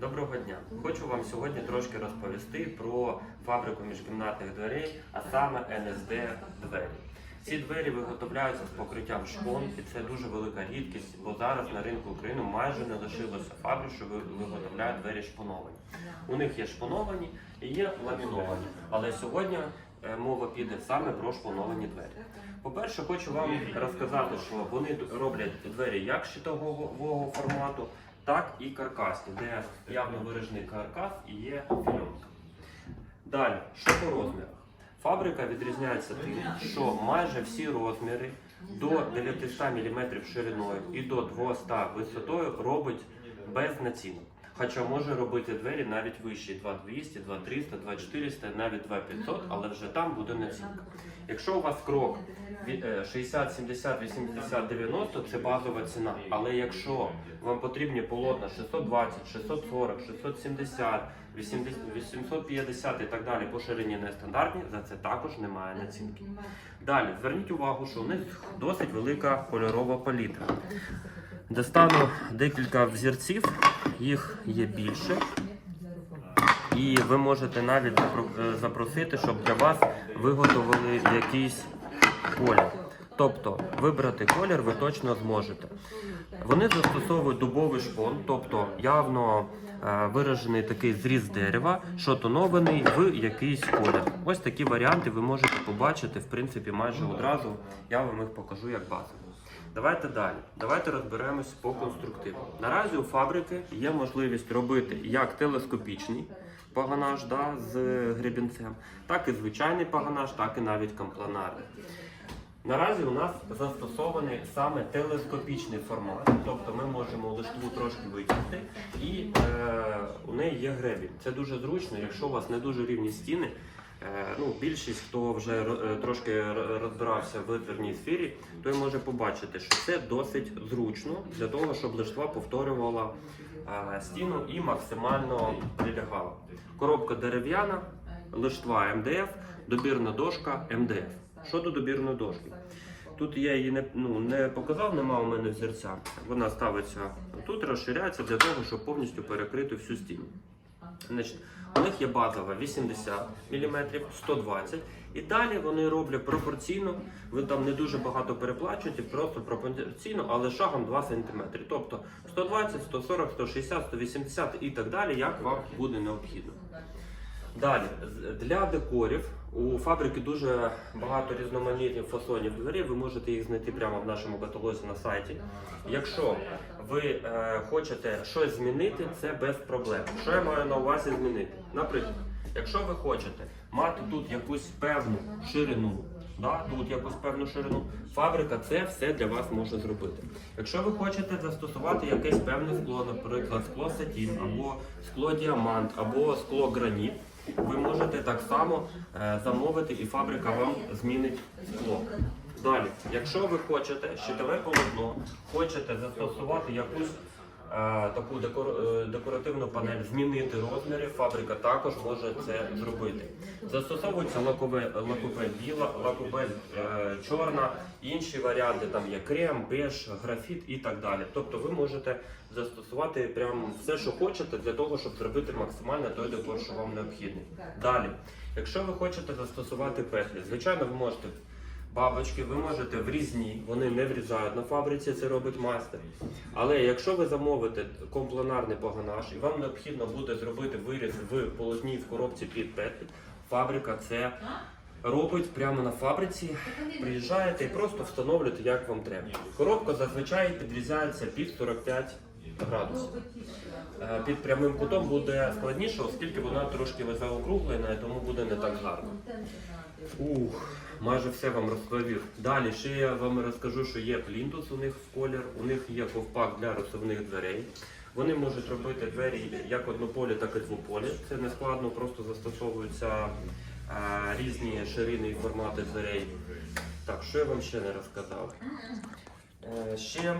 Доброго дня! Хочу вам сьогодні трошки розповісти про фабрику міжкімнатних дверей, а саме НСД двері. Ці двері виготовляються з покриттям шпон, і це дуже велика рідкість, бо зараз на ринку України майже не лишилося фабрик, що ви- виготовляють двері шпоновані. У них є шпоновані і є ламіновані, але сьогодні е, мова піде саме про шпоновані двері. По-перше, хочу вам розказати, що вони роблять двері як щитового формату, так і каркасні, де явно виражений каркас і є фільонка. Далі, що по розмірах? Фабрика відрізняється тим, що майже всі розміри до 900 мм шириною і до 200 висотою робить без націнок. Хоча може робити двері навіть вищі 2200, 2300, 2400, навіть 2500, але вже там буде націнка. Якщо у вас крок від, е, 60, 70, 80, 90 це базова ціна. Але якщо вам потрібні полотна 620, 640, 670, 80, 850 і так далі по ширині нестандартні, за це також немає націнки. Далі зверніть увагу, що у них досить велика кольорова палітра. Достану декілька взірців, їх є більше. І ви можете навіть е, запросити, щоб для вас виготовили якийсь колір. Тобто вибрати колір ви точно зможете. Вони застосовують дубовий шпон, тобто явно е, виражений такий зріз дерева, що тонований в якийсь колір. Ось такі варіанти ви можете побачити, в принципі, майже одразу. Я вам їх покажу як базові. Давайте далі. Давайте розберемось по конструктиву. Наразі у фабрики є можливість робити як телескопічний паганаж да, з гребінцем, так і звичайний паганаж, так і навіть компланарний. Наразі у нас застосований саме телескопічний формат, тобто ми можемо лиштву трошки витягти, і е, у неї є гребінь. Це дуже зручно, якщо у вас не дуже рівні стіни. Е, ну, більшість, хто вже е, трошки розбирався в витвірній сфері, той може побачити, що це досить зручно для того, щоб лиштва повторювала е, стіну і максимально прилягала. Коробка дерев'яна, лиштва МДФ, добірна дошка МДФ. Що до добірної дошки? Тут я її не, ну, не показав, нема у мене взірця. Вона ставиться тут, розширяється для того, щоб повністю перекрити всю стіну. Значить, у них є базова 80 мм, 120 і далі вони роблять пропорційно. Ви там не дуже багато переплачуєте, просто пропорційно, але шагом 2 см. Тобто 120, 140, 160, 180 і так далі, як вам буде необхідно. Далі, для декорів у фабрики дуже багато різноманітних фасонів дверей. Ви можете їх знайти прямо в нашому каталозі на сайті. Якщо ви е, хочете щось змінити, це без проблем. Що я маю на увазі змінити? Наприклад, якщо ви хочете мати тут якусь певну ширину. Да, тут якусь певну ширину. Фабрика це все для вас може зробити. Якщо ви хочете застосувати якесь певне скло, наприклад, скло сатін, або скло діамант, або скло граніт, ви можете так само е, замовити, і фабрика вам змінить скло. Далі, якщо ви хочете щитове полотно, хочете застосувати якусь таку декор- е, декоративну панель, змінити розміри, фабрика також може це зробити. Застосовується лакове, лакопель біла, лакопель е, чорна, інші варіанти там є крем, беж, графіт і так далі. Тобто ви можете застосувати прям все, що хочете, для того, щоб зробити максимально той декор, що вам необхідний. Далі, якщо ви хочете застосувати петлі, звичайно, ви можете. Бабочки ви можете в різні, вони не врізають на фабриці, це робить майстер. Але якщо ви замовите компланарний погонаж і вам необхідно буде зробити виріз в полотні в коробці під петлі, фабрика це робить прямо на фабриці. Приїжджаєте і просто встановлюєте, як вам треба. Коробка зазвичай підрізається під 45 градусів. Е, Під прямим кутом буде складніше, оскільки вона трошки заокруглена, тому буде не так гарно. Ух, майже все вам розповів. Далі ще я вам розкажу, що є плінтус у них в колір, у них є ковпак для розсувних дверей. Вони можуть робити двері як однополі, так і двополі. Це не складно, просто застосовуються е, різні ширини і формати дверей. Так, що я вам ще не розказав? Е, Ще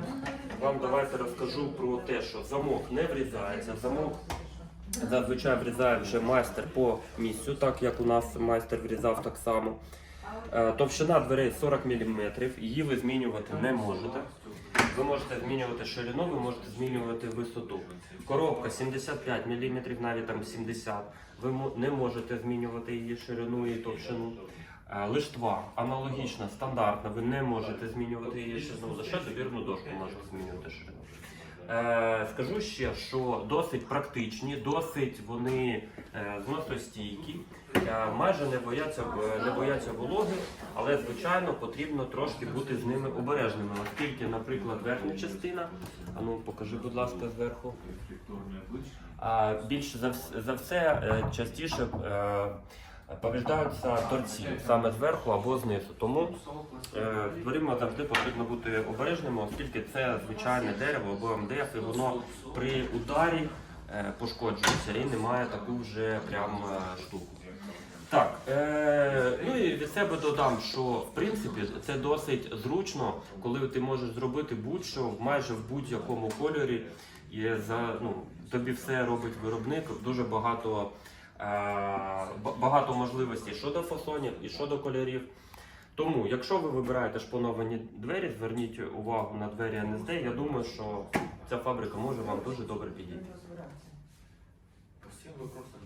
вам давайте розкажу про те, що замок не врізається. Замок зазвичай врізає вже майстер по місцю, так як у нас майстер врізав так само. Е, Товщина дверей 40 мм, її ви змінювати не можете. ви можете змінювати ширину, ви можете змінювати висоту. Коробка 75 мм, навіть там 70 ви не можете змінювати її ширину і товщину. Е, Лиштва аналогічна, стандартна, ви не можете змінювати її ширину, лише довірну дошку можете змінювати ширину. Е, скажу ще, що досить практичні, досить вони е, зносостійкі, е, майже не бояться, не бояться вологи, але звичайно потрібно трошки бути з ними обережними, оскільки, наприклад, верхня частина, а ну покажи, будь ласка, зверху. Більше за, все частіше е, повреждаються торці саме зверху або знизу. Тому е, з дверима завжди потрібно бути обережними, оскільки це звичайне дерево або МДФ, і воно при ударі е, пошкоджується і немає таку вже прям е, штуку. Так, е, ну і від себе додам, що в принципі це досить зручно, коли ти можеш зробити будь-що майже в будь-якому кольорі. І за ну тобі все робить виробник. Дуже багато, е, ба- багато можливостей щодо фасонів і щодо кольорів. Тому, якщо ви вибираєте шпоновані двері, зверніть увагу на двері НСД. Я думаю, що ця фабрика може вам дуже добре підійти. Вопросам на Все.